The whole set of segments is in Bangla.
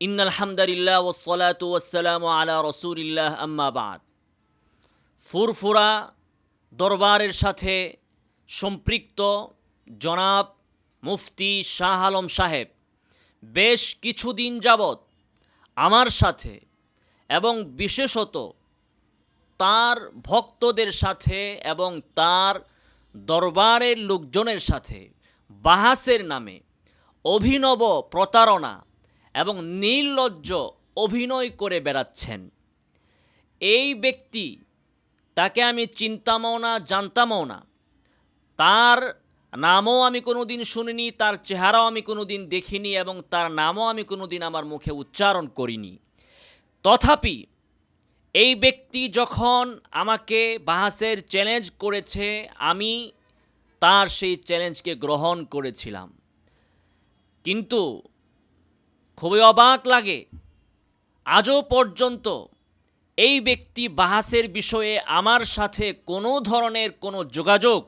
ইন আলহামদুলিল্লাহ ওসলাত ওসালাম আলা রসুলিল্লাহ আম্মাবাদ ফুরফুরা দরবারের সাথে সম্পৃক্ত জনাব মুফতি শাহ আলম সাহেব বেশ কিছুদিন যাবৎ আমার সাথে এবং বিশেষত তার ভক্তদের সাথে এবং তার দরবারের লোকজনের সাথে বাহাসের নামে অভিনব প্রতারণা এবং নির্লজ্জ অভিনয় করে বেড়াচ্ছেন। এই ব্যক্তি তাকে আমি চিন্তামও না, জানতামও না। তার নামও আমি কোনো দিন শুনিনি, তার চেহারাও আমি কোনো দিন দেখিনি এবং তার নামও আমি কোনো দিন আমার মুখে উচ্চারণ করিনি। তথাপি এই ব্যক্তি যখন আমাকে বাহাসের চ্যালেঞ্জ করেছে, আমি তার সেই চ্যালেঞ্জকে গ্রহণ করেছিলাম। কিন্তু খুবই অবাক লাগে। আজও পর্যন্ত এই ব্যক্তি বাহাসের বিষয়ে আমার সাথে কোনো ধরনের কোনো যোগাযোগ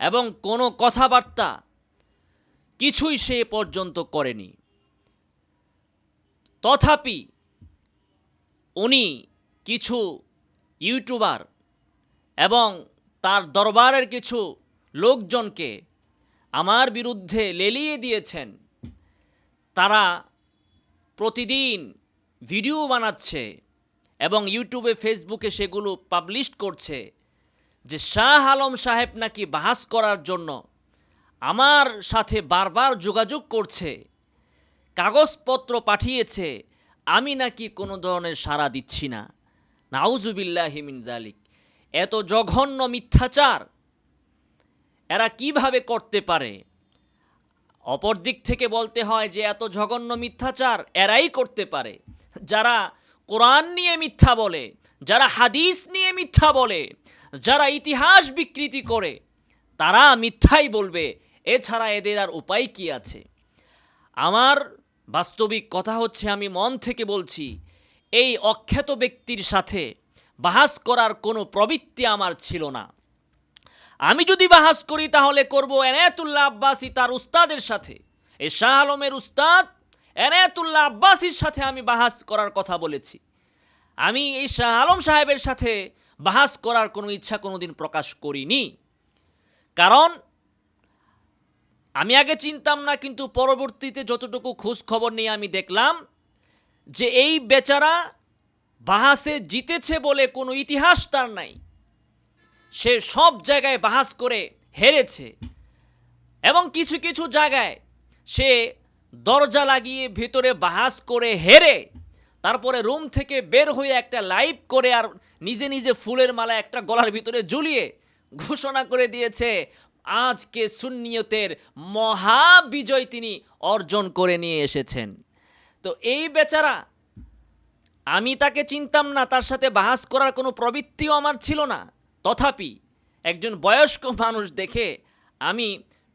এবং কোনো কথাবার্তা কিছুই সে পর্যন্ত করেনি। তথাপি উনি কিছু ইউটিউবার এবং তার দরবারের কিছু লোকজনকে আমার বিরুদ্ধে লেলিয়ে দিয়েছেন। তারা প্রতিদিন ভিডিও বানাচ্ছে এবং ইউটিউবে, ফেসবুকে সেগুলো পাবলিশ করছে যে শাহ আলম সাহেব নাকি বাহাস করার জন্য আমার সাথে বারবার যোগাযোগ করছে, কাগজপত্র পাঠিয়েছে, আমি নাকি কোনো ধরনের সাড়া দিচ্ছি না। নাউজুবিল্লাহ হিমিন জালিক এত জঘন্য মিথ্যাচার। এরা কীভাবে করতে পারে? অপর দিক থেকে বলতে হয় যে এত জঘন্য মিথ্যাচার এরাই করতে পারে। যারা কোরআন নিয়ে মিথ্যা বলে, যারা হাদিস নিয়ে মিথ্যা বলে, যারা ইতিহাস বিকৃতি করে, তারা মিথ্যাই বলবে। এছাড়া এদের আর উপায় কি আছে? আমার বাস্তবিক কথা হচ্ছে, আমি মন থেকে বলছি, এই অখ্যাত ব্যক্তির সাথে বাহাস করার কোনো প্রবৃত্তি আমার ছিল না। আমি যদি বাহাস করি, তাহলে করব এনায়াতুল্লাহ আব্বাসী তার উস্তাদের সাথে। এ শাহ আলমের উস্তাদ এনায়াতুল্লাহ আব্বাসীর সাথে আমি বাহাস করার কথা বলেছি। আমি এই শাহ আলম সাহেবের সাথে বাহাস করার কোনো ইচ্ছা কোনোদিন প্রকাশ করিনি। কারণ আমি আগে চিনতাম না, কিন্তু পরবর্তীতে যতটুকু খোঁজ খবর নিয়ে আমি দেখলাম যে এই বেচারা বাহাসে জিতেছে বলে কোনো ইতিহাস তার নাই। সে সব জায়গায় বাহাস করে হেরেছে এবং কিছু কিছু জায়গায় সে দরজা লাগিয়ে ভিতরে বাহাস করে হেরে, তারপরে রুম থেকে বের হয়ে একটা লাইভ করে আর নিজে নিজে ফুলের মালা একটা গলার ভিতরে ঝুলিয়ে ঘোষণা করে দিয়েছে, আজকে সুন্নিয়তের মহাবিজয় তিনি অর্জন করে নিয়ে এসেছেন। তো এই বেচারা, আমি তাকে চিনতাম না, তার সাথে বাহাস করার কোনো প্রবৃত্তিও আমার ছিল না। তথাপি একজন বয়স্ক মানুষ দেখে আমি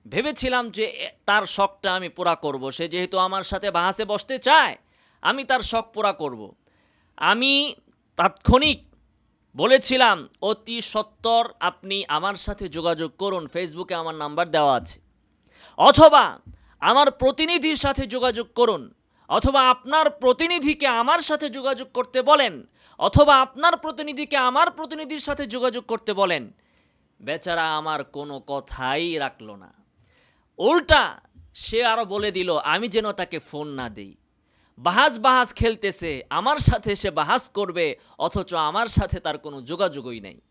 ভেবেছিলাম যে তার শখটা আমি পুরা করব। সে যেহেতু আমার সাথে বাহাসে বসতে চায়, আমি তার শখ পুরা করব। আমি তাৎক্ষণিক বলেছিলাম, অতি সত্বর আপনি আমার সাথে যোগাযোগ করুন, ফেসবুকে আমার নাম্বার দেওয়া আছে। অথবা আমার প্রতিনিধির সাথে যোগাযোগ করুন, অথবা আপনার প্রতিনিধিকে আমার সাথে যোগাযোগ করতে বলেন অথবা আপনার প্রতিনিধিকে আমার প্রতিনিধির সাথে যোগাযোগ করতে বলেন। বেচারা আমার কোনো কথাই রাখল না। উল্টা সে আরও বলে দিল, আমি যেন তাকে ফোন না দিই। বাহাস বাহাস খেলতেছে, আমার সাথে সে বাহাস করবে, অথচ আমার সাথে তার কোনো যোগাযোগই নেই।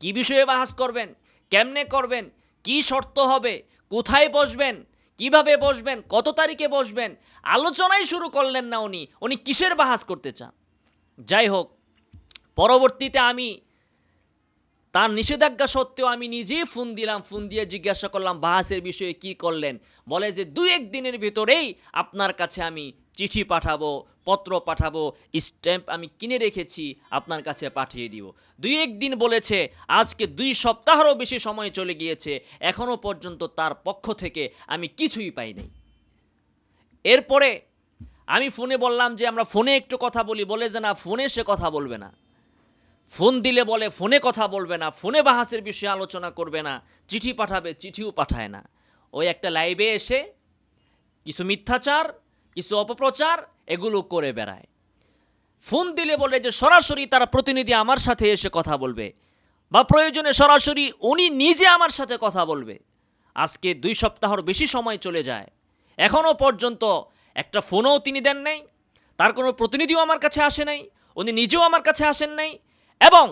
কি বিষয়ে বাহাস করবেন? কেমনে করবেন? কি শর্ত হবে? কোথায় বসবেন? কীভাবে বসবেন? কত তারিখে বসবেন? আলোচনাই শুরু করলেন না উনি। উনি কিসের বাহাস করতে চান? যাই হোক পরবর্তীতে আমি তার নিষেধাজ্ঞা সত্ত্বেও আমি নিজেই ফোন দিলাম, ফোন দিয়ে জিজ্ঞাসা করলাম বাহাসের বিষয়ে কি করলেন? বলে যে দু এক দিনের ভিতরেই আপনার কাছে আমি চিঠি পাঠাবো, পত্র পাঠাবো, স্ট্যাম্প আমি কিনে রেখেছি, আপনার কাছে পাঠিয়ে দিব। দুই এক দিন বলেছে, আজকে দুই সপ্তাহেরও বেশি সময় চলে গিয়েছে এখনও পর্যন্ত তার পক্ষ থেকে আমি কিছুই পাই নাই। এরপরে আমি ফোনে বললাম যে, আমরা ফোনে একটু কথা বলি, বলে যে না, ফোনে সে কথা বলবে না। ফোন দিলে বলে, ফোনে কথা বলবে না, ফোনে বাহাসের বিষয়ে আলোচনা করবে না, চিঠি পাঠাবে, চিঠিও পাঠায় না। ওই একটা লাইভে এসে কিছু মিথ্যাচার, কিছু অপপ্রচার, এগুলো করে বেড়ায়। ফোন দিলে বলে যে, সরাসরি তারা প্রতিনিধি আমার সাথে এসে কথা বলবে, বা প্রয়োজনে সরাসরি উনি নিজে আমার সাথে কথা বলবে। আজকে দুই সপ্তাহর বেশি সময় চলে যায়। এখনও পর্যন্ত একটা ফোনও তিনি দেন নাই, তার কোনো প্রতিনিধিও আমার কাছে আসে নাই, উনি নিজেও আমার কাছে আসেন নাই এবং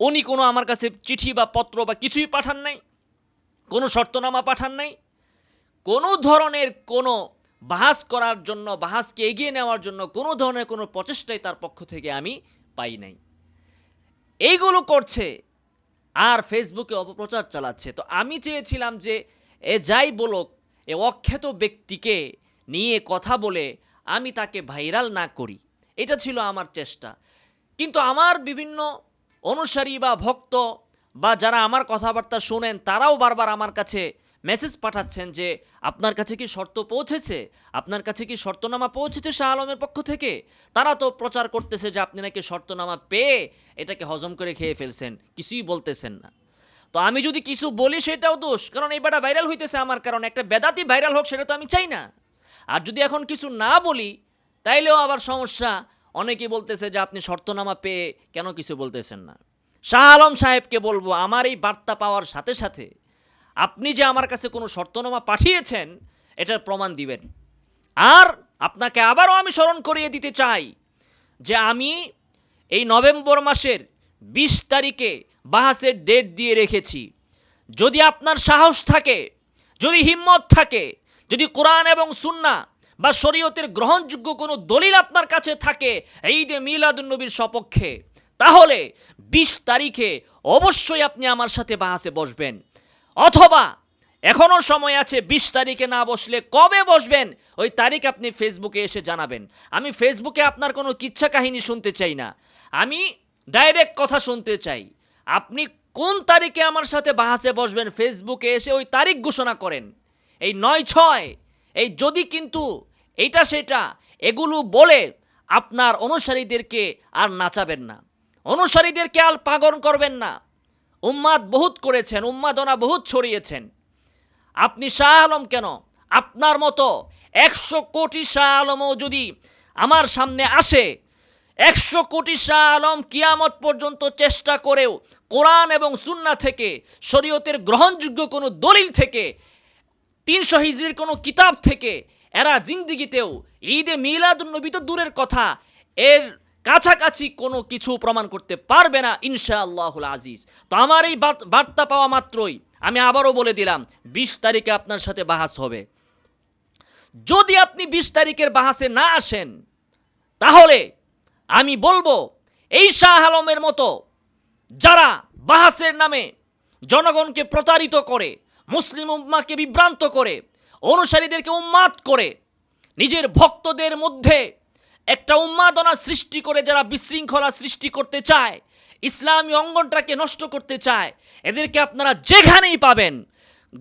উনি কোনো আমার কাছে চিঠি বা পত্র বা কিছুই পাঠান নাই, কোনো শর্তনামা পাঠান নাই, কোনো ধরনের কোনো বাহাস করার জন্য, বাহাসকে এগিয়ে নেওয়ার জন্য কোনো ধরনের কোনো প্রচেষ্টাই তার পক্ষ থেকে আমি পাই নাই। এইগুলো করছে আর ফেসবুকে অপপ্রচার চালাচ্ছে। তো আমি চেয়েছিলাম যে এ যাই বলুক, এ অখ্যাত ব্যক্তিকে নিয়ে কথা বলে আমি তাকে ভাইরাল না করি। এটা ছিল আমার চেষ্টা। কিন্তু আমার বিভিন্ন অনুসারী বা ভক্ত বা যারা আমার কথাবার্তা শোনেন, তারাও বারবার আমার কাছে মেসেজ পাঠাচ্ছেন যে, আপনার কাছে কি শর্ত পৌঁছেছে? আপনার কাছে কি শর্তনামা পৌঁছেছে শাহ আলমের পক্ষ থেকে? তারা তো প্রচার করতেছে যে, আপনি নাকি শর্তনামা পেয়ে এটাকে হজম করে খেয়ে ফেলছেন, কিছুই বলতেছেন না। তো আমি যদি কিছু বলি সেটাও দোষ, কারণ এই বেটা ভাইরাল হইতেছে আমার কারণ। একটা বেদাতি ভাইরাল হোক, সেটা তো আমি চাই না। আর যদি এখন কিছু না বলি, তাইলেও আবার সমস্যা অনেকেই বলতেছে যে আপনি শর্তনামা পেয়ে কেন কিছু বলতেছেন না। শাহ আলম সাহেবকে বলব, আমার এই বার্তা পাওয়ার সাথে সাথে আপনি যে আমার কাছে কোনো শর্তনামা পাঠিয়েছেন, এটার প্রমাণ দিবেন। আর আপনাকে আবারও আমি স্মরণ করিয়ে দিতে চাই যে আমি এই নভেম্বর মাসের বিশ তারিখে বাহাসের ডেট দিয়ে রেখেছি। যদি আপনার সাহস থাকে, যদি হিম্মত থাকে, যদি কোরআন এবং সুন্না বা শরীয়তের গ্রহণযোগ্য কোনো দলিল আপনার কাছে থাকে এই যে মিলাদুন্নবীর সপক্ষে, তাহলে বিশ তারিখে অবশ্যই আপনি আমার সাথে বাহাসে বসবেন। অথবা এখনও সময় আছে বিশ তারিখে না বসলে কবে বসবেন? ওই তারিখ আপনি ফেসবুকে এসে জানাবেন। আমি ফেসবুকে আপনার কোনো কিচ্ছা কাহিনী শুনতে চাই না। আমি ডাইরেক্ট কথা শুনতে চাই। আপনি কোন তারিখে আমার সাথে বাহাসে বসবেন? ফেসবুকে এসে ওই তারিখ ঘোষণা করেন। এই নয় ছয়, এই যদি কিন্তু এইটা সেটা, এগুলো বলে আপনার অনুসারীদেরকে আর নাচাবেন না। অনুসারীদেরকে আর পাগল করবেন না। উম্মাদ বহুত করেছেন, উম্মাদনা বহুত ছড়িয়েছেন। আপনি শাহ আলম কেন? আপনার মতো একশো কোটি শাহ আলমও যদি আমার সামনে আসে, একশো কোটি শাহ আলম কিয়ামত পর্যন্ত চেষ্টা করেও কোরআন এবং সুন্না থেকে, শরীয়তের গ্রহণযোগ্য কোনো দলিল থেকে, তিনশো হিজড়ির কোনো কিতাব থেকে এরা জিন্দিগিতেও ঈদে মিলাদুন্নবী তো দূরের কথা। এর কাছাকাছি কোনো কিছু প্রমাণ করতে পারবে না ইনশাআল্লাহুল আজিজ। তো আমার এই বার্ত- পাওয়া মাত্রই আমি আবারও বলে দিলাম, বিশ তারিখে আপনার সাথে বাহাস হবে। যদি আপনি বিশ তারিখের বাহাসে না আসেন, তাহলে আমি বলব, এই শাহ আলমের মতো যারা বাহাসের নামে জনগণকে প্রতারিত করে, মুসলিম উম্মাকে বিভ্রান্ত করে অনুসারীদেরকে উন্মাদ করে, নিজের ভক্তদের মধ্যে একটা উন্মাদনা সৃষ্টি করে যারা বিশৃঙ্খলা সৃষ্টি করতে চায়, ইসলামী অঙ্গনটাকে নষ্ট করতে চায়, এদেরকে আপনারা যেখানেই পাবেন,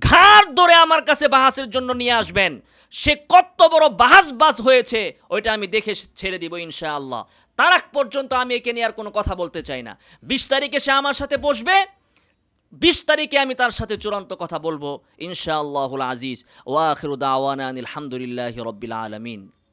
ঘাড় ধরে আমার কাছে বাহাসের জন্য নিয়ে আসবেন। সে কত বড় বাহাস বাস হয়েছে, ওইটা আমি দেখে ছেড়ে দিব ইনশাআল্লাহ। তার পর্যন্ত আমি একে নিয়ে আর কোনো কথা বলতে চাই না। বিশ তারিখে সে আমার সাথে বসবে বিশ তারিখে আমি তার সাথে চূড়ান্ত কথা বলব, ইনশাআল্লাহুল আজিজ। ওয়াখিরুদ্দাওয়ানা আনিল হামদুলিল্লাহ রব্বিল আলমিন।